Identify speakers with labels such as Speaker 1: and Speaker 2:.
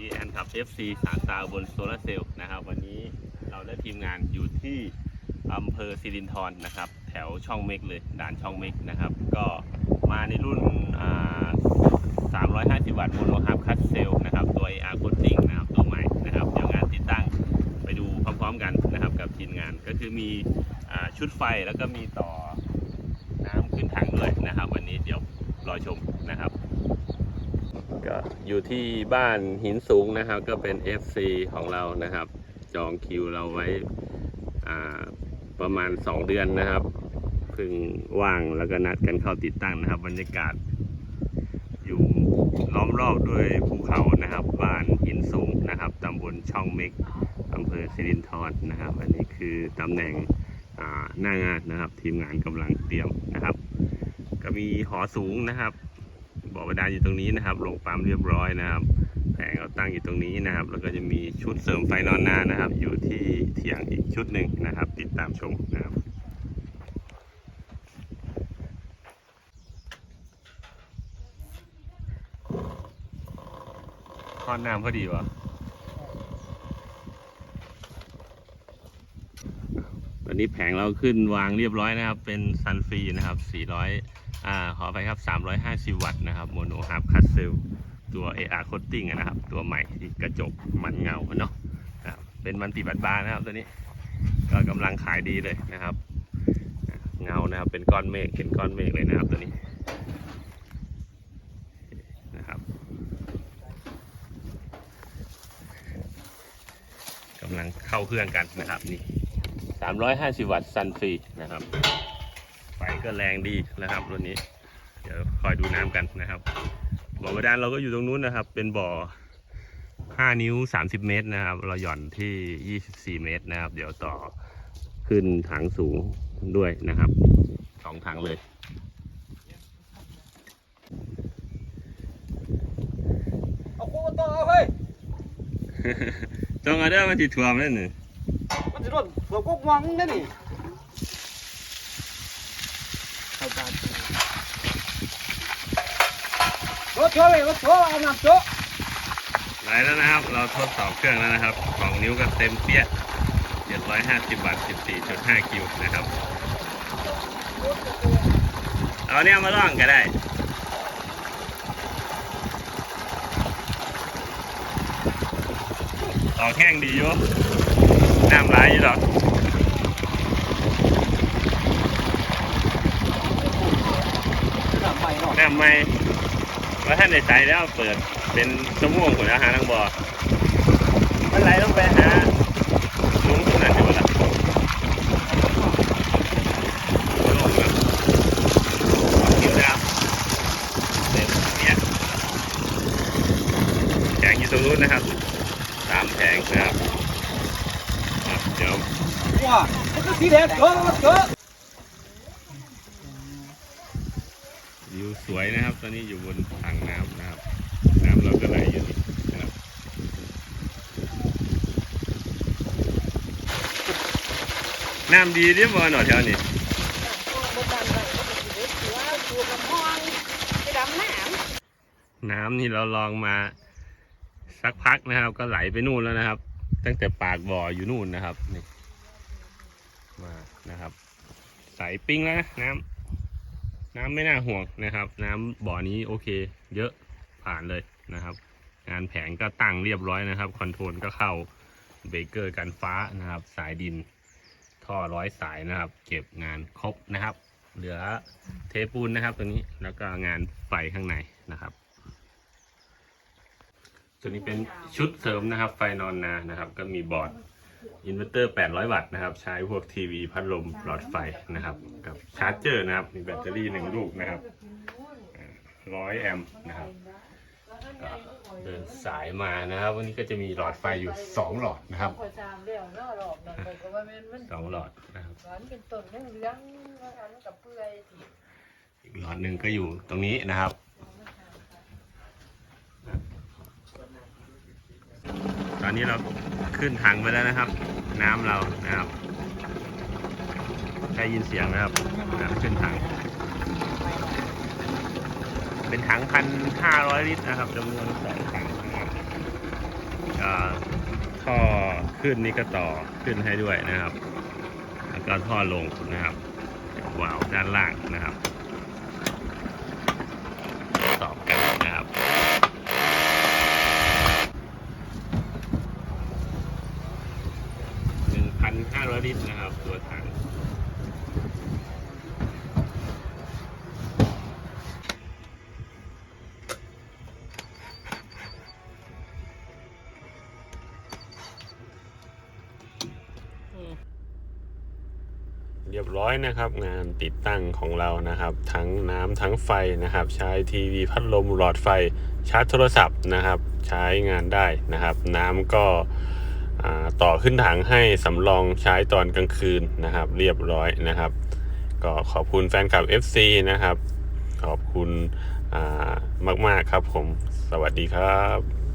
Speaker 1: ดีแอนขับ FC สามตาบนโซลาร์เซลล์นะครับ วันนี้เราและทีมงานอยู่ที่อำเภอสิรินธรนะครับ แถวช่องเมกเลยด่านช่องเมกนะครับ ก็มาในรุ่นอ่า350 วัตต์โมโนฮาร์ฟคัสเซลนะครับ ตัว AR Coating นะครับ ตัวใหม่นะครับ เดี๋ยวงานติดตั้งไปดูพร้อมๆกันนะครับกับทีมงานก็คือมีอชุดไฟแล้วก็มีต่อน้ำขึ้นถังด้วยนะครับ วันนี้เดี๋ยวรอชมนะครับ ก็อยู่ที่บ้านหินสูงนะครับ ก็เป็น FC ของเรานะครับ จองคิวเราไว้ประมาณ 2 เดือนนะครับเพิ่งว่างแล้วก็นัดกันเข้าติดตั้งนะครับ บรรยากาศ อยู่ล้อมรอบด้วยภูเขานะครับ บ้านหินสูงนะครับตำบลช่องเม็กอำเภอสิรินธรนะครับ อันนี้คือตำแหน่งอ่าหน้างานนะครับ ทีมงานกำลังเตรียมนะครับ ก็มีหอสูงนะครับ บ่อบาดาลอยู่ตรงนี้นะครับลงปั๊มเรียบร้อยนะครับ แผงเราตั้งอยู่ตรงนี้นะครับ แล้วก็จะมีชุดเสริมไฟนอนนานะครับ อยู่ที่เถียงอีกชุดหนึ่งนะครับ ติดตามชมนะครับทอดน้ำพอดีวะตอนนี้แผงเราขึ้นวางเรียบร้อยนะครับ เป็นซันฟรีนะครับ400 อ่าขอไปครับ 350 วัตต์นะครับโมโนฮาร์ฟคัสเซลตัว AR Coating นะครับ ตัวใหม่ที่กระจกมันเงาเนาะะเป็นมันติบัตบาร์นะครับตัวนี้ ก็กำลังขายดีเลยนะครับ เงานะครับเป็นก้อนเมฆเห็นก้อนเมฆเลยนะครับตัวนี้นะครับกำลังเข้าเครื่องกันนะครับนี่ 350 วัตต์ซันฟรีนะครับ ไฟก็แรงดีนะครับรุ่นนี้ เดี๋ยวคอยดูน้ำกันนะครับ บ่อบาดาลเราก็อยู่ตรงนู้นนะครับ เป็นบ่อ 5 นิ้ว 30 เมตรนะครับ เราหย่อนที่ 24 เมตรนะครับ เดี๋ยวต่อขึ้นถังสูงด้วยนะครับสองถังเลย
Speaker 2: เอาคู่ต่อเอาเฮ้ย
Speaker 1: จงเอาเด้อมันจิถ่วมนั่นนี่
Speaker 2: มันจะโดนหัวกกวังนั่นนี่เข้าตามรถ โชว์เลยรถโชว์เอาน้ำโชว์
Speaker 1: ไหลแล้วนะครับ เราทดสอบเครื่องแล้วนะครับสองนิ้วก็เต็มเปี้ย750วัตต์14.5 กิวนะครับ เอาเนี่ยมาล่องก็ได้ออกแห้งดีอยู่น้ำไหลยอยู่หรอก
Speaker 2: น้ำใหม่เนาะ
Speaker 1: น้ำไม่ ว่าท่านได้ใส่แล้วเปิดเป็นสม่วงผลอาหารทั้งบ่อมันไหลลงไปหาลุงคนนั้นอยู่ละลงครับกินนะครับเต็มเนี่ยแผงอยู่ตรงนู้นนะครับสามแผงนะครับอะเดี๋ยว
Speaker 2: ว้ามันก็สีแดงโชว์รถโวิ
Speaker 1: วสวยนะครับ ตอนนี้อยู่บนถังน้ำนะครับ น้ำเราก็ไหลอยู่นี่นะครับน้ำดีเรียบร้อยหน่อยแถวนี้น้ำนี่เราลองมาสักพักนะครับ ก็ไหลไปนู่นแล้วนะครับ ตั้งแต่ปากบ่ออยู่นู่นนะครับนี่มานะครับ ใสปิ้งแล้วนะน้ำ น้ำไม่น่าห่วงนะครับ น้ำบ่อนี้โอเค เยอะผ่านเลยนะครับ งานแผงก็ตั้งเรียบร้อยนะครับคอนโทรลก็เข้าเบรกเกอร์กันฟ้านะครับ สายดิน ท่อร้อยสายนะครับ เก็บงานครบนะครับ เหลือเทปูนนะครับตัวนี้แล้วก็งานไฟข้างในนะครับตัวนี้เป็นชุดเสริมนะครับ ไฟนอนนานะครับ ก็มีบอร์ด อินเวอร์เตอร์ 800 วัตต์นะครับ ใช้พวกทีวีพัดลมหลอดไฟนะครับ กับชาร์จเจอร์นะครับ มีแบตเตอรี่หนึ่งลูกนะครับร้อยแอมป์นะครับเดินสายมานะครับ วันนี้ก็จะมีหลอดไฟอยู่2หลอดนะครับสองหลอดนะครับ
Speaker 3: อีก
Speaker 1: หลอดหนึ่งก็อยู่ตรงนี้นะครับตอนนี้เรา ขึ้นถังไปแล้วนะครับ น้ำเรานะครับได้ยินเสียงนะครับน้ำขึ้นถัง เป็นถังพันห้าร้อยลิตรนะครับจำนวนสองถังนะครับอ่าท่อขึ้นนี่ก็ต่อขึ้นให้ด้วยนะครับ แล้วก็ท่อลงนะครับวาล์วด้านล่างนะครับ 500 ลิตรนะครับ ตัวถังเรียบร้อยนะครับงานติดตั้งของเรานะครับ ทั้งน้ำาทั้งไฟนะครับ ใช้ทีวีพัดลมหลอดไฟชาร์จโทรศัพท์นะครับ ใช้งานได้นะครับ น้ำก็ ต่อขึ้นถังให้สำรองใช้ตอนกลางคืนนะครับ เรียบร้อยนะครับ ก็ขอบคุณแฟนคลับ FC นะครับ ขอบคุณมากมากๆครับผม สวัสดีครับ